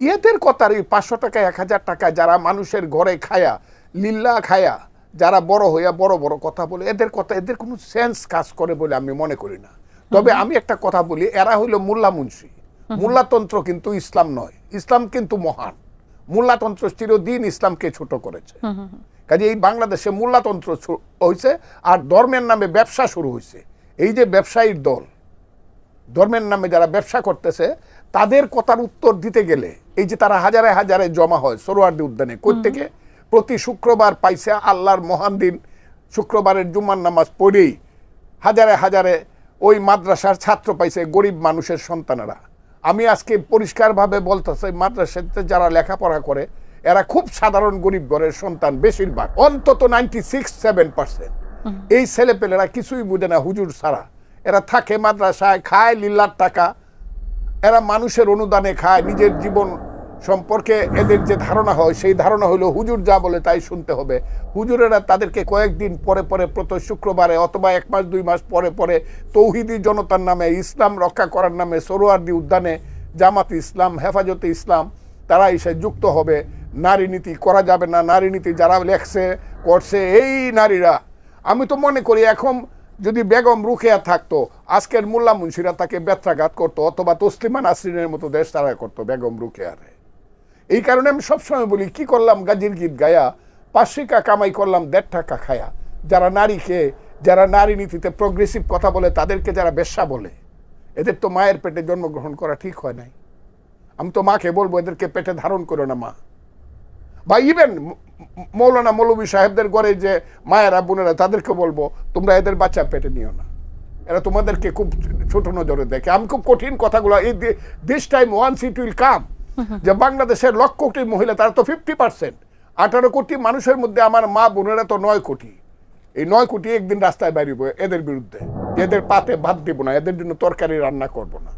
এদের কথার এই পাঁচশো টাকা এক হাজার টাকা যারা মানুষের ঘরে খায়া লিল্লা খায়া যারা বড় হইয়া বড় বড় কথা বলে এদের কথা এদের কোনো সেন্স কাজ করে বলে আমি মনে করি না। তবে আমি একটা কথা বলি এরা হইল মোল্লা মুন্সি। মোল্লাতন্ত্র কিন্তু ইসলাম নয়। ইসলাম কিন্তু মহান। মোল্লাতন্ত্র চিরদিন ইসলামকে ছোট করেছে। কাজে এই বাংলাদেশে মোল্লাতন্ত্র হয়েছে আর ধর্মের নামে ব্যবসা শুরু হয়েছে এই যে ব্যবসায়ীর দল ধর্মের নামে যারা ব্যবসা করতেছে তাদের কথার উত্তর দিতে গেলে এই যে তারা হাজারে হাজারে জমা হয় সরোয়ার্দি উদ্যানে থেকে প্রতি শুক্রবার পাইছে আল্লাহর মহান দিন শুক্রবারের জুম্মার নামাজ পড়েই হাজারে হাজারে ওই মাদ্রাসার ছাত্র পাইছে গরিব মানুষের সন্তানেরা। আমি আজকে পরিষ্কারভাবে বলতেছি মাদ্রাসাতে যারা লেখাপড়া করে এরা খুব সাধারণ গরিব ঘরের সন্তান বেশিরভাগ অন্তত নাইনটি সিক্স সেভেন পার্সেন্ট এই ছেলেপেলেরা কিছুই বুঝে না হুজুর ছাড়া। এরা থাকে মাদ্রাসায় খায় লিল্লার টাকা। এরা মানুষের অনুদানে খায় নিজের জীবন সম্পর্কে এদের যে ধারণা হয়, সেই ধারণা হলো হুজুর যা বলে তাই শুনতে হবে। হুজুরেরা তাদেরকে কয়েকদিন পরে পরে, প্রত শুক্রবারে অথবা এক মাস, দুই মাস পরে পরে তৌহিদি জনতার নামে, ইসলাম রক্ষা করার নামে সরোয়ার্দি উদ্যানে জামাত ইসলাম, হেফাজতে ইসলাম, তারা এসে যুক্ত হবে। নারী নীতি করা যাবে না। নারী নীতি যারা লেখছে, করছে, এই নারীরা। আমি তো মনে করি এখন যদি বেগম রুখিয়া থাকতো, আজকের মোল্লা মুন্সিরা তাকে ব্যত্রাঘাত করতো, অথবা তসলিমা নাসরিনের মতো দেশ তারা করতো বেগম রুখিয়ারে। এই কারণে আমি সবসময় বলি, কি করলাম গাজির গীত গায়া? পাঁচশিকা কামাই করলাম, দেড় টাকা খায়া। যারা নারীকে, যারা নারী নীতিতে প্রগ্রেসিভ কথা বলে, তাদেরকে যারা বেশ্যা বলে, এদের তো মায়ের পেটে জন্মগ্রহণ করা ঠিক হয় নাই। আমি তো মাকে বলব, এদেরকে পেটে ধারণ করো না মা। বা ইভেন মৌলানা মৌলবী সাহেবদের ঘরে যে মায়েরা, বোনেরা, তাদেরকে বলব, তোমরা এদের বাচ্চা পেটে নিও না। এরা তোমাদেরকে খুব ছোট নজরে দেখে। আমি খুব কঠিন কথাগুলো, এই this time one seat will come যে বাংলাদেশের লক্ষ কোটি মহিলা, তারা তো ফিফটি পার্সেন্ট আঠারো কোটি মানুষের মধ্যে আমার মা বোনেরা তো নয় কোটি। এই নয় কোটি একদিন রাস্তায় বেরিয়ে এদের বিরুদ্ধে। এদের পাতে ভাত দিব না, এদের জন্য তরকারি রান্না করব না।